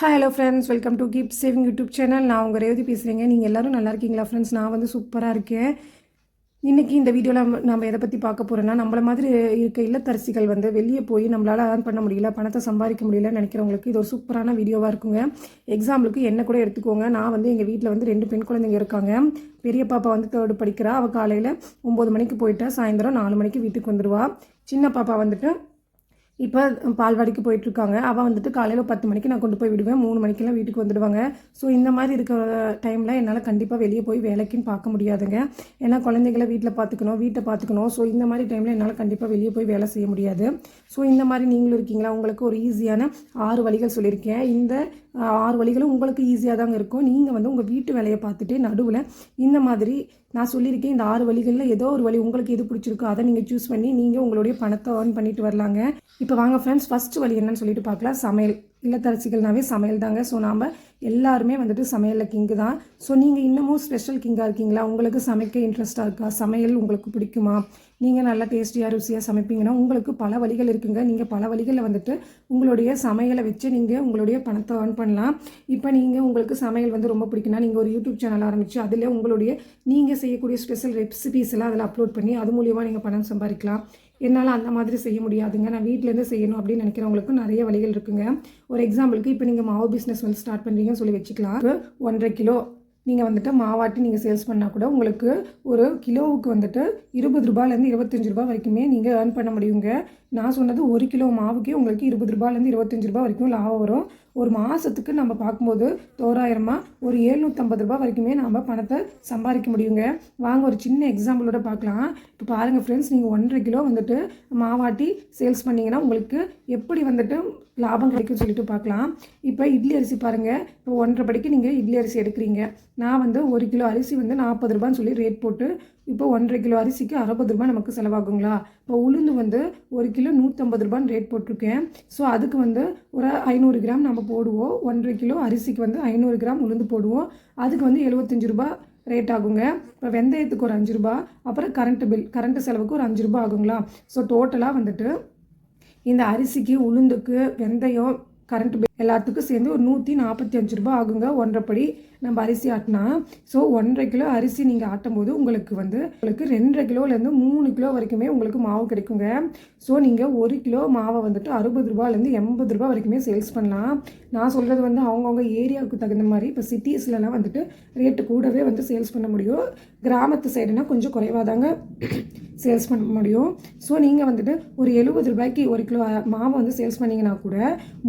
Hi hello friends welcome to keep saving YouTube channel நான் உங்கள் ரேவதி பேசுகிறேங்க நீங்கள் எல்லோரும் நல்லா இருக்கீங்களா ஃப்ரெண்ட்ஸ் நான் வந்து சூப்பராக இருக்கேன். இன்றைக்கி இந்த வீடியோவில் நம்ம எதை பற்றி பார்க்க போகிறோன்னா நம்மள மாதிரி இருக்க இல்லத்தரசிகள் வந்து வெளியே போய் நம்மளால் ஏர்ன் பண்ண முடியல பணத்தை சம்பாதிக்க முடியலன்னு நினைக்கிறவங்களுக்கு இது ஒரு சூப்பரான வீடியோவாக இருக்குங்க. எக்ஸாம்பிளுக்கு என்ன கூட எடுத்துக்கோங்க. நான் வந்து எங்கள் வீட்டில் வந்து ரெண்டு பெண் குழந்தைங்க இருக்காங்க. பெரிய பாப்பா வந்து தேர்டு படிக்கிறா. அவள் காலையில் ஒம்பது மணிக்கு போயிட்டா சாயந்தரம் நாலு மணிக்கு வீட்டுக்கு வந்துடுவா சின்ன பாப்பா வந்துட்டு இப்போ பால்வாடிக்கு போயிட்டுருக்காங்க. அவள் வந்துட்டு காலையில் பத்து மணிக்கு நான் கொண்டு போய் விடுவேன். மூணு மணிக்கெல்லாம் வீட்டுக்கு வந்துடுவாங்க. ஸோ இந்த மாதிரி இருக்கிற டைமில் என்னால் கண்டிப்பாக வெளியே போய் வேலைக்குன்னு பார்க்க முடியாதுங்க. ஏன்னா குழந்தைங்கள வீட்டில் பார்த்துக்கணும் வீட்டை பார்த்துக்கணும். ஸோ இந்த மாதிரி டைமில் என்னால் கண்டிப்பாக வெளியே போய் வேலை செய்ய முடியாது. ஸோ இந்த மாதிரி நீங்களும் இருக்கீங்களா? உங்களுக்கு ஒரு ஈஸியான ஆறு வழிகள் சொல்லியிருக்கேன். இந்த ஆறு வழிகளும் உங்களுக்கு ஈஸியாக தாங்க இருக்கும். நீங்கள் வந்து உங்கள் வீட்டு வேலையை பார்த்துட்டு நடுவில் இந்த மாதிரி நான் சொல்லியிருக்கேன் இந்த ஆறு வழிகளில் ஏதோ ஒரு வழி உங்களுக்கு எது பிடிச்சிருக்கோ அதை நீங்கள் சூஸ் பண்ணி நீங்கள் உங்களுடைய பணத்தை ஏர்ன் பண்ணிட்டு வரலாங்க. இப்போ வாங்க ஃப்ரெண்ட்ஸ் ஃபஸ்ட்டு வழி என்னன்னு சொல்லிட்டு பார்க்கலாம். சமையல். இல்லத்தரசிகள்னாவே சமையல் தாங்க. ஸோ நாம் எல்லாருமே வந்துட்டு சமையலில் கிங்கு தான். ஸோ நீங்கள் இன்னமும் ஸ்பெஷல் கிங்காக இருக்கீங்களா? உங்களுக்கு சமைக்க இன்ட்ரெஸ்ட்டாக இருக்கா? சமையல் உங்களுக்கு பிடிக்குமா? நீங்கள் நல்லா டேஸ்டியாக ருசியாக சமைப்பீங்கன்னா உங்களுக்கு பல வழிகள் இருக்குங்க. நீங்கள் பல வழிகளில் வந்துட்டு உங்களுடைய சமையலை வச்சு நீங்கள் உங்களுடைய பணத்தை ஏர்ன் பண்ணலாம். இப்போ நீங்கள் உங்களுக்கு சமையல் வந்து ரொம்ப பிடிக்குன்னா நீங்கள் ஒரு யூடியூப் சேனல் ஆரம்பித்து அதில் உங்களுடைய நீங்கள் செய்யக்கூடிய ஸ்பெஷல் ரெசிபீஸ் எல்லாம் அதில் அப்லோட் பண்ணி அது மூலியமாக நீங்கள் பணம் சம்பாதிக்கலாம். என்னால் அந்த மாதிரி செய்ய முடியாதுங்க. நான் வீட்டிலேருந்து செய்யணும் அப்படின்னு நினைக்கிறவங்களுக்கும் நிறைய வழிகள் இருக்குங்க. ஒரு எக்ஸாம்பிளுக்கு இப்போ நீங்கள் மாவு பிஸ்னஸ் வந்து ஸ்டார்ட் பண்ணுறீங்கன்னு சொல்லி வச்சுக்கலாம். ஒன்றரை கிலோ நீங்கள் வந்துட்டு மாவாட்டி நீங்கள் சேல்ஸ் பண்ணால் கூட உங்களுக்கு ஒரு கிலோவுக்கு வந்துட்டு இருபது ரூபாயிலேருந்து இருபத்தஞ்சி ரூபா வரைக்குமே நீங்கள் ஏர்ன் பண்ண முடியுங்க. நான் சொன்னது ஒரு கிலோ மாவுக்கே உங்களுக்கு இருபது ரூபாயிலேருந்து இருபத்தஞ்சி ரூபா வரைக்கும் லாபம் வரும். ஒரு மாதத்துக்கு நம்ம பார்க்கும்போது தோராயிரமாக ஒரு எழுநூற்றம்பது ரூபா வரைக்குமே நம்ம பணத்தை சம்பாதிக்க முடியுங்க. வாங்க ஒரு சின்ன எக்ஸாம்பிளோட பார்க்கலாம். இப்போ பாருங்கள் ஃப்ரெண்ட்ஸ் நீங்கள் ஒன்றரை கிலோ வந்துட்டு மாவாட்டி சேல்ஸ் பண்ணிங்கன்னா உங்களுக்கு எப்படி வந்துட்டு லாபம் கிடைக்கும்னு சொல்லிட்டு பார்க்கலாம். இப்போ இட்லி அரிசி பாருங்கள் இப்போ ஒன்றரை படிக்கு நீங்கள் இட்லி அரிசி எடுக்கிறீங்க. நான் வந்து ஒரு கிலோ அரிசி வந்து நாற்பது ரூபான்னு சொல்லி ரேட் போட்டு இப்போ ஒன்றரை கிலோ அரிசிக்கு அறுபது ரூபாய் நமக்கு செலவாகுங்களா? இப்போ உளுந்து வந்து ஒரு கிலோ நூற்றம்பது ரூபான்னு ரேட் போட்டிருக்கேன். ஸோ அதுக்கு வந்து ஒரு ஐநூறு கிராம் நம்ம போடுவோம். ஒன்றரை கிலோ அரிசிக்கு வந்து ஐநூறு கிராம் உளுந்து போடுவோம். அதுக்கு வந்து எழுபத்தஞ்சு ரூபா ரேட் ஆகுங்க. இப்போ வெந்தயத்துக்கு ஒரு அஞ்சு ரூபா அப்புறம் கரண்ட்டு பில் கரண்ட்டு செலவுக்கு ஒரு அஞ்சு ரூபா ஆகுங்களா? ஸோ டோட்டலாக வந்துட்டு இந்த அரிசிக்கு உளுந்துக்கு வெந்தயம் கரண்ட் பில் எல்லாத்துக்கும் சேர்ந்து ஒரு நூற்றி நாற்பத்தி அஞ்சு ரூபா ஆகுங்க. ஒன்றரைப்படி நம்ம அரிசி ஆட்டினா. ஸோ ஒன்றரை கிலோ அரிசி நீங்கள் ஆட்டும் போது உங்களுக்கு வந்து உங்களுக்கு ரெண்டரை கிலோலேருந்து மூணு கிலோ வரைக்குமே உங்களுக்கு மாவு கிடைக்குங்க. ஸோ நீங்கள் ஒரு கிலோ மாவை வந்துட்டு அறுபது ரூபாலேருந்து எண்பது ரூபா வரைக்குமே சேல்ஸ் பண்ணலாம். நான் சொல்கிறது வந்து அவங்கவுங்க ஏரியாவுக்கு தகுந்த மாதிரி இப்போ சிட்டிஸ்லலாம் வந்துட்டு ரேட்டு கூடவே வந்து சேல்ஸ் பண்ண முடியும். கிராமத்து சைடுனா கொஞ்சம் குறைவாக தாங்க சேல்ஸ் பண்ண முடியும். ஸோ நீங்கள் வந்துட்டு ஒரு எழுபது ரூபாய்க்கு ஒரு கிலோ மாவை வந்து சேல்ஸ் பண்ணிங்கன்னா கூட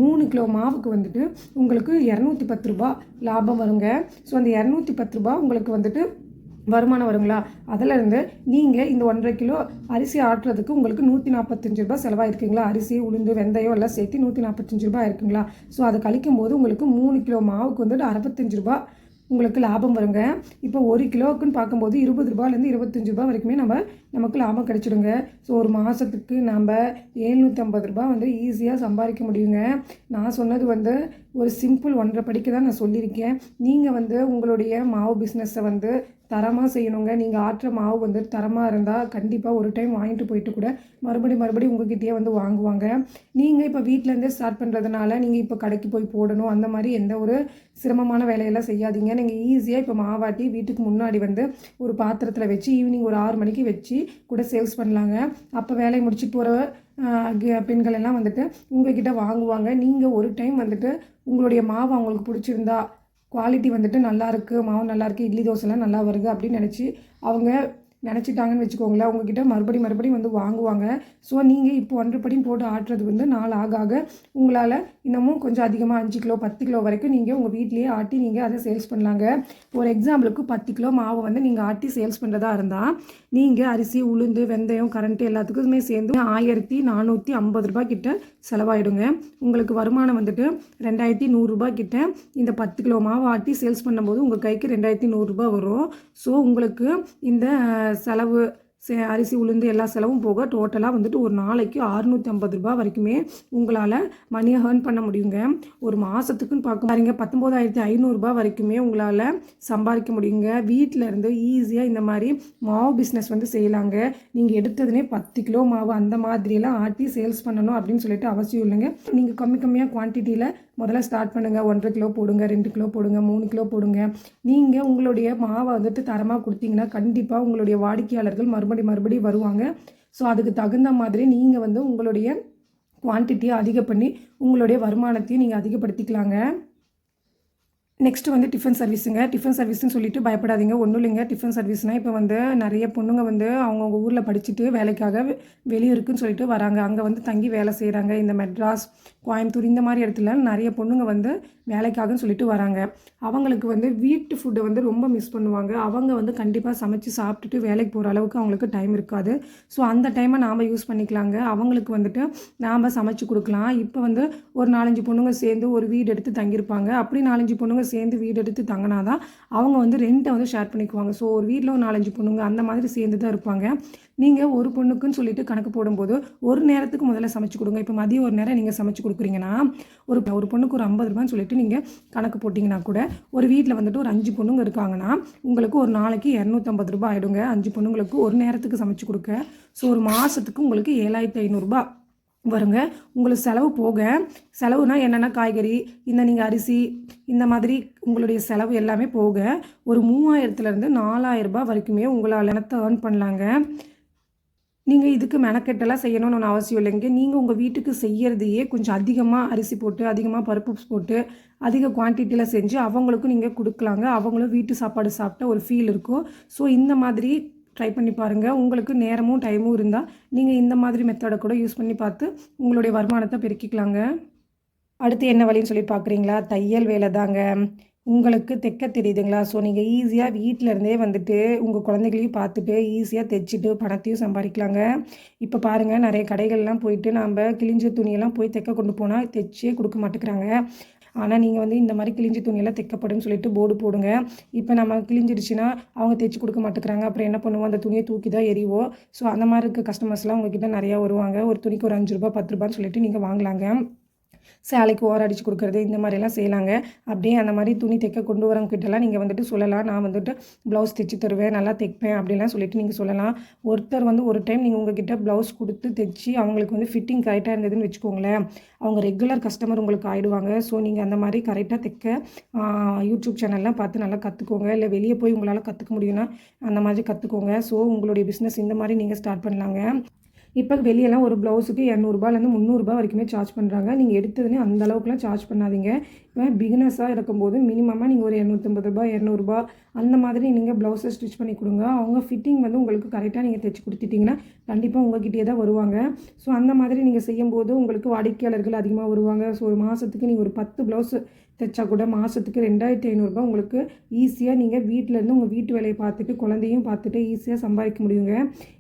மூணு கிலோ மாவு மாவுக்கு வந்துட்டு உங்களுக்கு இரநூத்தி பத்து ரூபா லாபம் வருங்க. ஸோ அந்த இரநூத்தி பத்து ரூபா உங்களுக்கு வந்துட்டு வருமானம் வருங்களா? அதிலேருந்து நீங்கள் இந்த ஒன்றரை கிலோ அரிசி ஆட்டுறதுக்கு உங்களுக்கு நூற்றி நாற்பத்தஞ்சு ரூபாய் செலவாயிருக்குங்களா? அரிசி உளுந்து வெந்தயம் எல்லாம் சேர்த்து நூற்றி நாற்பத்தஞ்சு ரூபாய் இருக்குங்களா? ஸோ அதை கழிக்கும் போது உங்களுக்கு மூணு கிலோ மாவுக்கு வந்துட்டு அறுபத்தஞ்சு ரூபா உங்களுக்கு லாபம் வருங்க. இப்போ ஒரு கிலோவுக்குன்னு பார்க்கும்போது இருபது ரூபாயிலேருந்து இருபத்தஞ்சி ரூபா வரைக்குமே நம்ம நமக்கு லாபம் கிடச்சிடுங்க. ஸோ ஒரு மாதத்துக்கு நம்ம எழுநூற்றம்பது ரூபா வந்து ஈஸியாக சம்பாதிக்க முடியுங்க. நான் சொன்னது வந்து ஒரு சிம்பிள் ஒன்றரை படிக்க தான் நான் சொல்லியிருக்கேன். நீங்கள் வந்து உங்களுடைய மாவு பிஸ்னஸை வந்து தரமாக செய்யணுங்க. நீங்கள் ஆற்ற மாவு வந்து தரமாக இருந்தால் கண்டிப்பாக ஒரு டைம் வாங்கிட்டு போயிட்டு கூட மறுபடி மறுபடி உங்ககிட்டயே வந்து வாங்குவாங்க. நீங்கள் இப்போ வீட்டிலேருந்தே ஸ்டார்ட் பண்ணுறதுனால நீங்கள் இப்போ கடைக்கு போய் போடணும். அந்த மாதிரி எந்த ஒரு சிரமமான வேலையெல்லாம் செய்யாதீங்க. நீங்கள் ஈஸியாக இப்போ மாவாட்டி வீட்டுக்கு முன்னாடி வந்து ஒரு பாத்திரத்தில் வச்சு ஈவினிங் ஒரு ஆறு மணிக்கு வச்சு கூட சேல்ஸ் பண்ணலாங்க. அப்போ வேலையை முடிச்சுட்டு போகிற பெண்கள் எல்லாம் வந்துட்டு உங்ககிட்ட வாங்குவாங்க. நீங்கள் ஒரு டைம் வந்துட்டு உங்களுடைய மாவு அவங்களுக்கு பிடிச்சிருந்தா குவாலிட்டி வந்துட்டு நல்லாயிருக்கு மாவு நல்லாயிருக்கு இட்லி தோசைலாம் நல்லா வருது அப்படின்னு நினச்சி அவங்க நினச்சிட்டாங்கன்னு வச்சுக்கோங்களேன் உங்ககிட்ட மறுபடியும் மறுபடியும் வந்து வாங்குவாங்க. ஸோ நீங்கள் இப்போ ஒன்றரை படியும் போட்டு ஆட்டுறது வந்து நாள் ஆக ஆக உங்களால் இன்னமும் கொஞ்சம் அதிகமாக அஞ்சு கிலோ பத்து கிலோ வரைக்கும் நீங்கள் உங்கள் வீட்லேயே ஆட்டி நீங்கள் அதை சேல்ஸ் பண்ணலாங்க. ஒரு எக்ஸாம்பிளுக்கு பத்து கிலோ மாவு வந்து நீங்கள் ஆட்டி சேல்ஸ் பண்ணுறதா இருந்தால் நீங்கள் அரிசி உளுந்து வெந்தயம் கரண்ட்டு எல்லாத்துக்குமே சேர்ந்து ஆயிரத்தி நானூற்றி ஐம்பது ரூபாய் கிட்ட செலவாயிடுங்க. உங்களுக்கு வருமானம் வந்துட்டு ரெண்டாயிரத்தி நூறுரூபா கிட்ட இந்த பத்து கிலோ மாவு ஆட்டி சேல்ஸ் பண்ணும்போது உங்கள் கைக்கு ரெண்டாயிரத்தி நூறுரூபா வரும். ஸோ உங்களுக்கு இந்த செலவு அரிசி உளுந்து எல்லா செலவும் போக டோட்டலாக வந்துட்டு ஒரு நாளைக்கு அறுநூற்றி ஐம்பது ரூபா வரைக்குமே உங்களால் மணியை ஹேர்ன் பண்ண முடியுங்க. ஒரு மாதத்துக்குன்னு பார்க்க பாருங்க பத்தொம்போதாயிரத்தி ஐநூறுரூபா வரைக்குமே உங்களால் சம்பாதிக்க முடியுங்க. வீட்டில் இருந்து ஈஸியாக இந்த மாதிரி மாவு பிஸ்னஸ் வந்து செய்யலாங்க. நீங்கள் எடுத்ததுனே பத்து கிலோ மாவு அந்த மாதிரியெல்லாம் ஆட்டி சேல்ஸ் பண்ணணும் அப்படின்னு சொல்லிட்டு அவசியம் இல்லைங்க. நீங்கள் கம்மி கம்மியாக குவான்டிட்டியில் முதல்ல ஸ்டார்ட் பண்ணுங்கள் ஒன்றரை கிலோ போடுங்க ரெண்டு கிலோ போடுங்க மூணு கிலோ போடுங்க. நீங்கள் உங்களுடைய மாவை வந்துட்டு தரமாக கொடுத்தீங்கன்னா கண்டிப்பாக உங்களுடைய வாடிக்கையாளர்கள் மறுபடி மறுபடி வருவாங்க. ஸோ அதுக்கு தகுந்த மாதிரி நீங்கள் வந்து உங்களுடைய குவான்டிட்டியை அதிகம் பண்ணி உங்களுடைய வருமானத்தையும் நீங்கள் அதிகப்படுத்திக்கலாங்க. நெக்ஸ்ட்டு வந்து டிஃபன் சர்வீஸுங்க டிஃபன் சர்வீஸ்னு சொல்லிட்டு பயப்படாதீங்க. ஒன்றும் இல்லைங்க. டிஃபன் சர்வீஸ்னால் இப்போ வந்து நிறைய பொண்ணுங்க வந்து அவங்கவுங்க ஊரில் படிச்சுட்டு வேலைக்காக வெளியூருக்குன்னு சொல்லிட்டு வராங்க. அங்கே வந்து தங்கி வேலை செய்கிறாங்க இந்த மெட்ராஸ் கோயம்புத்தூர் இந்த மாதிரி இடத்துல நிறைய பொண்ணுங்க வந்து வேலைக்காகன்னு சொல்லிட்டு வராங்க. அவங்களுக்கு வந்து வீட்டு ஃபுட்டை வந்து ரொம்ப மிஸ் பண்ணுவாங்க. அவங்க வந்து கண்டிப்பாக சமைச்சு சாப்பிட்டுட்டு வேலைக்கு போகிற அளவுக்கு அவங்களுக்கு டைம் இருக்காது. ஸோ அந்த டைமை நாம் யூஸ் பண்ணிக்கலாங்க. அவங்களுக்கு வந்துட்டு நாம் சமைச்சு கொடுக்கலாம். இப்போ வந்து ஒரு நாலஞ்சு பொண்ணுங்க சேர்ந்து ஒரு வீடு எடுத்து தங்கியிருப்பாங்க. அப்படி நாலஞ்சு பொண்ணுங்க சேர்ந்து வீடு எடுத்து தங்கினா தான் அவங்க வந்து ரெண்ட்டை வந்து ஷேர் பண்ணிக்குவாங்க. ஸோ ஒரு வீட்டில் ஒரு நாலஞ்சு பொண்ணுங்க அந்த மாதிரி சேர்ந்து தான் இருப்பாங்க. நீங்கள் ஒரு பொண்ணுக்குன்னு சொல்லிட்டு கணக்கு போடும்போது ஒரு நேரத்துக்கு முதல்ல சமைச்சு கொடுங்க. இப்போ மதியம் ஒரு நேரம் நீங்கள் சமைச்சு கொடுக்குறீங்கன்னா ஒரு ஒரு பொண்ணுக்கு ஒரு ஐம்பது ரூபான்னு சொல்லிட்டு நீங்கள் கணக்கு போட்டிங்கன்னா கூட ஒரு வீட்டில் வந்துட்டு ஒரு அஞ்சு பொண்ணுங்க இருக்காங்கன்னா உங்களுக்கு ஒரு நாளைக்கு இரநூத்தம்பது ரூபாய் ஆகிடுங்க அஞ்சு பொண்ணுங்களுக்கு ஒரு நேரத்துக்கு சமைச்சு கொடுக்க. ஸோ ஒரு மாதத்துக்கு உங்களுக்கு ஏழாயிரத்தி ஐநூறுரூபா வருங்க. உங்களுக்கு செலவு போக செலவுனா என்னென்ன காய்கறி இந்த நீங்கள் அரிசி இந்த மாதிரி உங்களுடைய செலவு எல்லாமே போக ஒரு மூவாயிரத்துலேருந்து நாலாயிரரூபா வரைக்குமே உங்களால் எனத்தை ஏர்ன் பண்ணலாங்க. நீங்கள் இதுக்கு மெனக்கெட்டெல்லாம் செய்யணும்னு ஒன்று அவசியம் இல்லைங்க. நீங்கள் உங்கள் வீட்டுக்கு செய்யறதையே கொஞ்சம் அதிகமாக அரிசி போட்டு அதிகமாக பருப்பு போட்டு அதிக குவான்டிட்டியில் செஞ்சு அவங்களுக்கும் நீங்கள் கொடுக்கலாங்க. அவங்களும் வீட்டு சாப்பாடு சாப்பிட்டா ஒரு ஃபீல் இருக்கும். ஸோ இந்த மாதிரி ட்ரை பண்ணி பாருங்கள் உங்களுக்கு நேரமும் டைமும் இருந்தால் நீங்கள் இந்த மாதிரி மெத்தடை கூட யூஸ் பண்ணி பார்த்து உங்களுடைய வருமானத்தை பெருக்கிக்கலாங்க. அடுத்து என்ன வழின்னு சொல்லி பார்க்குறீங்களா? தையல் வேலை தாங்க உங்களுக்கு தைக்க தெரியுதுங்களா? ஸோ நீங்கள் ஈஸியாக வீட்டில் இருந்தே வந்துட்டு உங்கள் குழந்தைகளையும் பார்த்துட்டு ஈஸியாக தைச்சிட்டு பணத்தையும் சம்பாதிக்கலாங்க இப்போ பாருங்கள் நிறைய கடைகள்லாம் போயிட்டு நம்ம கிழிஞ்ச துணியெல்லாம் போய் தைக்க கொண்டு போனால் தைச்சே கொடுக்க மாட்டேங்கிறாங்க. ஆனால் நீங்கள் வந்து இந்த மாதிரி கிழிஞ்ச துணியெல்லாம் தைக்கப்படுன்னு சொல்லிட்டு போர்டு போடுங்க. இப்போ நம்ம கிழிஞ்சிடுச்சுன்னா அவங்க தைச்சி கொடுக்க மாட்டேங்கிறாங்க. அப்புறம் என்ன பண்ணுவோம்? அந்த துணியை தூக்கி தான் எறிவோம். ஸோ அந்த மாதிரி இருக்க கஸ்டமர்ஸ்லாம் உங்ககிட்ட நிறையா வருவாங்க. ஒரு துணிக்கு ஒரு அஞ்சு ரூபா பத்து ரூபான்னு சொல்லிட்டு நீங்கள் வாங்கலாங்க. சேலைக்கு ஓரம் அடித்து கொடுக்குறது இந்த மாதிரிலாம் செய்யலாங்க. அப்படியே அந்த மாதிரி துணி தைக்க கொண்டு வரவங்கிட்டலாம் நீங்கள் வந்துட்டு சொல்லலாம். நான் வந்துட்டு ப்ளவுஸ் தைச்சு தருவேன் நல்லா தைப்பேன் அப்படிலாம் சொல்லிட்டு நீங்கள் சொல்லலாம். ஒருத்தர் வந்து ஒரு டைம் நீங்கள் உங்ககிட்ட ப்ளவுஸ் கொடுத்து தைச்சி அவங்களுக்கு வந்து ஃபிட்டிங் கரெக்டாக இருந்ததுன்னு வச்சுக்கோங்களேன். அவங்க ரெகுலர் கஸ்டமர் உங்களுக்கு ஆகிடுவாங்க ஸோ நீங்கள் அந்த மாதிரி கரெக்டாக தைக்க யூடியூப் சேனல்லாம் பார்த்து நல்லா கற்றுக்கோங்க இல்லை வெளியே போய் உங்களால் கற்றுக்க முடியும்னா அந்த மாதிரி கற்றுக்கோங்க ஸோ உங்களுடைய பிஸ்னஸ் இந்த மாதிரி நீங்கள் ஸ்டார்ட் பண்ணலாங்க. இப்போ வெளியெல்லாம் ஒரு ப்ளவுஸுக்கு இரநூறுபாலேருந்து முந்நூறுரூபா வரைக்குமே சார்ஜ் பண்ணுறாங்க. நீங்கள் எடுத்ததுன்னே அந்த அளவுக்குலாம் சார்ஜ் பண்ணாதீங்க. பிகினர்ஸாக இருக்கும்போது மினிமமாக நீங்கள் ஒரு இரநூத்தம்பது ரூபாய் இரநூறுபா அந்த மாதிரி நீங்கள் ப்ளவுஸை ஸ்டிச் பண்ணி கொடுங்க. அவங்க ஃபிட்டிங் வந்து உங்களுக்கு கரெக்டாக நீங்கள் தைச்சி கொடுத்துட்டிங்கன்னா கண்டிப்பாக உங்ககிட்டயே தான் வருவாங்க. ஸோ அந்த மாதிரி நீங்கள் செய்யும்போது உங்களுக்கு வாடிக்கையாளர்கள் அதிகமாக வருவாங்க. ஸோ ஒரு மாதத்துக்கு நீங்கள் ஒரு பத்து ப்ளவுஸ் தைச்சா கூட மாதத்துக்கு ரெண்டாயிரத்தி ஐநூறுரூபா உங்களுக்கு ஈஸியாக நீங்கள் வீட்டிலேருந்து உங்கள் வீட்டு வேலையை பார்த்துட்டு குழந்தையும் பார்த்துட்டு ஈஸியாக சம்பாதிக்க முடியுங்க.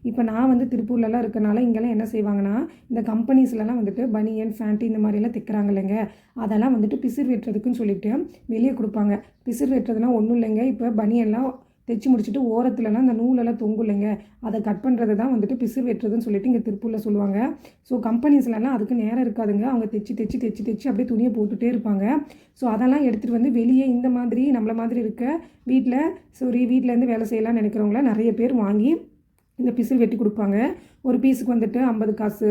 இப்போ நான் வந்து திருப்பூர்லலாம் இருக்கனால இங்கெல்லாம் என்ன செய்வாங்கன்னா இந்த கம்பெனிஸ்லலாம் வந்துட்டு பனியன் ஃபேண்ட்டு இந்த மாதிரிலாம் தைக்கிறாங்க இல்லைங்க. அதெல்லாம் வந்துட்டு பிசிறு வெட்டுறதுக்குன்னு சொல்லிவிட்டு வெளியே கொடுப்பாங்க. பிசிறு வெட்டுறதுலாம் ஒன்றும் இல்லைங்க. இப்போ பனியெல்லாம் தைச்சி முடிச்சுட்டு ஓரத்துலலாம் அந்த நூலெல்லாம் தொங்கும் இல்லைங்க அதை கட் பண்ணுறது தான் வந்துட்டு பிசிறு வெட்டுறதுன்னு சொல்லிட்டு இங்கே திருப்பூரில் சொல்லுவாங்க. ஸோ கம்பெனிஸ்லலாம் அதுக்கு நேரம் இருக்காதுங்க. அவங்க தைச்சி தைச்சி தைச்சி தைச்சி அப்படியே துணியை போட்டுகிட்டே இருப்பாங்க. ஸோ அதெல்லாம் எடுத்துகிட்டு வந்து வெளியே இந்த மாதிரி நம்மள மாதிரி இருக்க வீட்டில் சரி வீட்டிலேருந்து வேலை செய்யலாம்னு நினைக்கிறவங்கள நிறைய பேர் வாங்கி இந்த பிசில் வெட்டி கொடுப்பாங்க. ஒரு பீஸுக்கு வந்துட்டு ஐம்பது காசு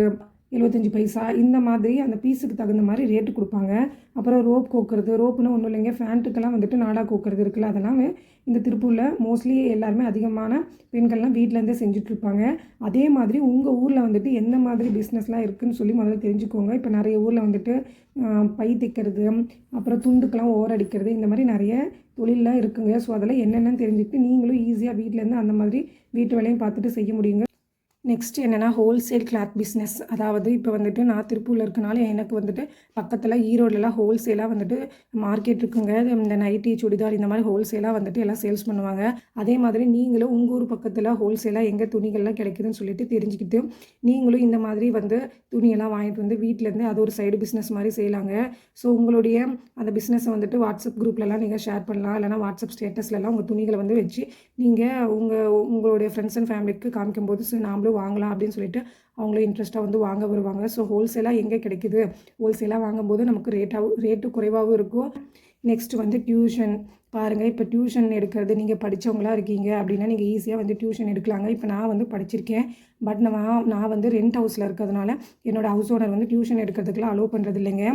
எழுபத்தஞ்சி பைசா இந்த மாதிரி அந்த பீஸுக்கு தகுந்த மாதிரி ரேட்டு கொடுப்பாங்க. அப்புறம் ரோப் கோக்குறது ரோப்புன்னு ஒன்றும் இல்லைங்க. ஃபேண்ட்டுக்கெல்லாம் வந்துட்டு நாடா கோக்குறது இருக்குல்ல அதெல்லாம் இந்த திருப்பூரில் மோஸ்ட்லி எல்லாருமே அதிகமான பெண்கள்லாம் வீட்டிலேருந்தே செஞ்சுட்ருப்பாங்க. அதே மாதிரி உங்கள் ஊரில் வந்துட்டு எந்த மாதிரி பிஸ்னஸ்லாம் இருக்குதுன்னு சொல்லி முதல்ல தெரிஞ்சுக்கோங்க. இப்போ நிறைய ஊரில் வந்துட்டு பை தைக்கிறது அப்புறம் துண்டுக்கெல்லாம் ஓரடிக்கிறது இந்த மாதிரி நிறைய தொழிலெலாம் இருக்குங்க. ஸோ அதெல்லாம் என்னென்னு தெரிஞ்சுக்கிட்டு நீங்களும் ஈஸியாக வீட்டிலேருந்து அந்த மாதிரி வீட்டு வேலையும் பார்த்துட்டு செய்ய முடியுங்க. நெக்ஸ்ட் என்னென்னா ஹோல்சேல் கிளாத் பிஸ்னஸ் அதாவது இப்போ வந்துட்டு நான் திருப்பூரில் இருக்கனால எனக்கு வந்துட்டு பக்கத்தில் ஈரோடுலலாம் ஹோல்சேலாக வந்துட்டு மார்க்கெட் இருக்குங்க. இந்த நைட்டி சுடிதார் இந்த மாதிரி ஹோல்சேலாக வந்துட்டு எல்லாம் சேல்ஸ் பண்ணுவாங்க. அதே மாதிரி நீங்களும் உங்கள் ஊர் பக்கத்தில் ஹோல்சேலாக எங்கே துணிகள்லாம் கிடைக்குதுன்னு சொல்லிட்டு தெரிஞ்சுக்கிட்டு நீங்களும் இந்த மாதிரி வந்து துணியெல்லாம் வாங்கிட்டு வந்து வீட்டிலேருந்து அது ஒரு சைடு பிஸ்னஸ் மாதிரி செய்யலாங்க. ஸோ உங்களுடைய அந்த பிஸ்னஸை வந்துட்டு வாட்ஸ்அப் குரூப்லலாம் நீங்கள் ஷேர் பண்ணலாம். இல்லைனா வாட்ஸ்அப் ஸ்டேட்டஸ்லலாம் உங்கள் துணிகளை வந்து வச்சு நீங்கள் உங்கள் உங்களுடைய ஃப்ரெண்ட்ஸ் அண்ட் ஃபேமிலிக்கு காமிக்கும்போது ஸோ நாமளும் வாங்கலாம் அப்படின்னு சொல்லிட்டு அவங்களும் இன்ட்ரெஸ்ட்டாக வந்து வாங்க வருவாங்க. ஸோ ஹோல்சேலாக எங்கே கிடைக்குது? ஹோல்சேலாக வாங்கும்போது நமக்கு ரேட்டாகவும் ரேட்டு குறைவாகவும் இருக்கும். நெக்ஸ்ட் வந்து டியூஷன் பாருங்கள் இப்போ டியூஷன் எடுக்கிறது நீங்கள் படித்தவங்களா இருக்கீங்க அப்படின்னா நீங்கள் ஈஸியாக வந்து டியூஷன் எடுக்கலாங்க. இப்போ நான் வந்து படிச்சிருக்கேன். பட் நான் நான் வந்து ரெண்ட் ஹவுஸில் இருக்கிறதுனால என்னோடய ஹவுஸ் ஓனர் வந்து டியூஷன் எடுக்கிறதுக்குலாம் அலோவ் பண்ணுறது இல்லைங்க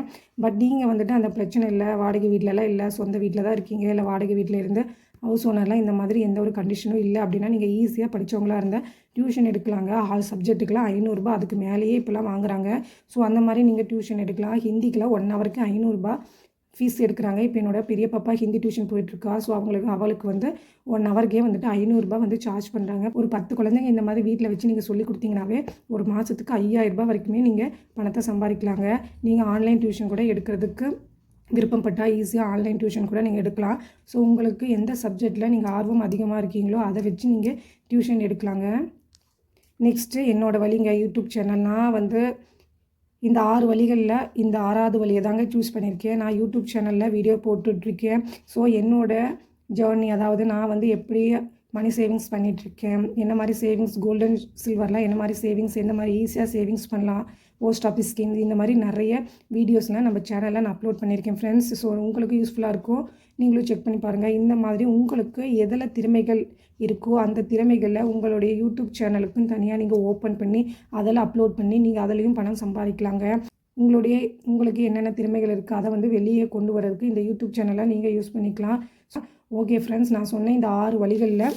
பட் நீங்கள் வந்துட்டு அந்த பிரச்சனை இல்லை வாடகை வீட்டிலலாம் இல்லை சொந்த வீட்டில் தான் இருக்கீங்க. இல்லை வாடகை வீட்டில் இருந்து ஹவுஸ் ஓனர்லாம் இந்த மாதிரி எந்த ஒரு கண்டிஷனும் இல்லை அப்படின்னா நீங்கள் ஈஸியாக படித்தவங்களாக இருந்தால் டியூஷன் எடுக்கலாங்க. ஆல் சப்ஜெக்ட்டுக்கெலாம் ஐநூறுரூபா அதுக்கு மேலேயே இப்போலாம் வாங்குறாங்க. ஸோ அந்த மாதிரி நீங்கள் டியூஷன் எடுக்கலாம். ஹிந்திக்கெலாம் ஒன் ஹவருக்கு ஐநூறுரூபா ஃபீஸ் எடுக்கிறாங்க. இப்போ என்னோட பெரிய பாப்பா ஹிந்தி டியூஷன் போயிட்டுருக்கா. ஸோ அவங்களுக்கு அவளுக்கு வந்து ஒன் ஹவருக்கே வந்துட்டு ஐநூறுரூபா வந்து சார்ஜ் பண்ணுறாங்க ஒரு பத்து குழந்தைங்க இந்த மாதிரி வீட்டில் வச்சு நீங்கள் சொல்லி கொடுத்தீங்கனாவே ஒரு மாதத்துக்கு ஐயாயிரரூபா வரைக்குமே நீங்கள் பணத்தை சம்பாதிக்கலாங்க. நீங்கள் ஆன்லைன் டியூஷன் கூட எடுக்கிறதுக்கு விருப்பப்பட்டால் ஈஸியாக ஆன்லைன் டியூஷன் கூட நீங்கள் எடுக்கலாம். ஸோ உங்களுக்கு எந்த சப்ஜெக்டில் நீங்கள் ஆர்வம் அதிகமாக இருக்கீங்களோ அதை வச்சு நீங்கள் டியூஷன் எடுக்கலாங்க. நெக்ஸ்ட்டு என்னோடய வழிங்க யூடியூப் சேனல் நான் வந்து இந்த ஆறு வழிகளில் இந்த ஆறாவது வழியை தாங்க சூஸ் பண்ணியிருக்கேன். நான் யூடியூப் சேனலில் வீடியோ போட்டுட்ருக்கேன். ஸோ என்னோடய ஜேர்னி அதாவது நான் வந்து எப்படி மணி சேவிங்ஸ் பண்ணிகிட்ருக்கேன் என்ன மாதிரி சேவிங்ஸ் கோல்டன் சில்வர்லாம் என்ன மாதிரி சேவிங்ஸ் எந்த மாதிரி ஈஸியாக சேவிங்ஸ் பண்ணலாம் போஸ்ட் ஆஃபீஸ் ஸ்கீம் இந்த மாதிரி நிறைய வீடியோஸ்லாம் நம்ம சேனலில் நான் அப்லோட் பண்ணியிருக்கேன் ஃப்ரெண்ட்ஸ் ஸோ உங்களுக்கு யூஸ்ஃபுல்லாக இருக்கும் நீங்களும் செக் பண்ணி பாருங்கள் இந்த மாதிரி உங்களுக்கு எதில் திறமைகள் இருக்கோ அந்த திறமைகளில் உங்களுடைய யூடியூப் சேனலுக்கும் தனியாக நீங்கள் ஓப்பன் பண்ணி அதில் அப்லோட் பண்ணி நீங்கள் அதுலேயும் பணம் சம்பாதிக்கலாங்க. உங்களுடைய உங்களுக்கு என்னென்ன திறமைகள் இருக்குது அதை வந்து வெளியே கொண்டு வரதுக்கு இந்த யூடியூப் சேனலை நீங்கள் யூஸ் பண்ணிக்கலாம். ஓகே ஃப்ரெண்ட்ஸ் நான் சொன்ன இந்த ஆறு வழிகளில்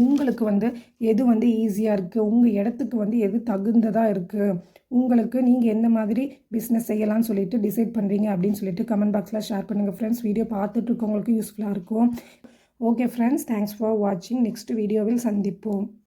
உங்களுக்கு வந்து எது வந்து ஈஸியாக இருக்குது உங்கள் இடத்துக்கு வந்து எது தகுந்ததாக இருக்குது உங்களுக்கு நீங்கள் எந்த மாதிரி பிஸ்னஸ் செய்யலாம்னு சொல்லிட்டு டிசைட் பண்ணுறீங்க அப்படின்னு சொல்லிட்டு கமெண்ட் பாக்ஸில் ஷேர் பண்ணுங்கள் ஃப்ரெண்ட்ஸ் வீடியோ பார்த்துட்டு இருக்கவங்களுக்கு யூஸ்ஃபுல்லாக இருக்கும். ஓகே ஃப்ரெண்ட்ஸ் தேங்க்ஸ் ஃபார் வாட்சிங் நெக்ஸ்ட் வீடியோவில் சந்திப்போம்.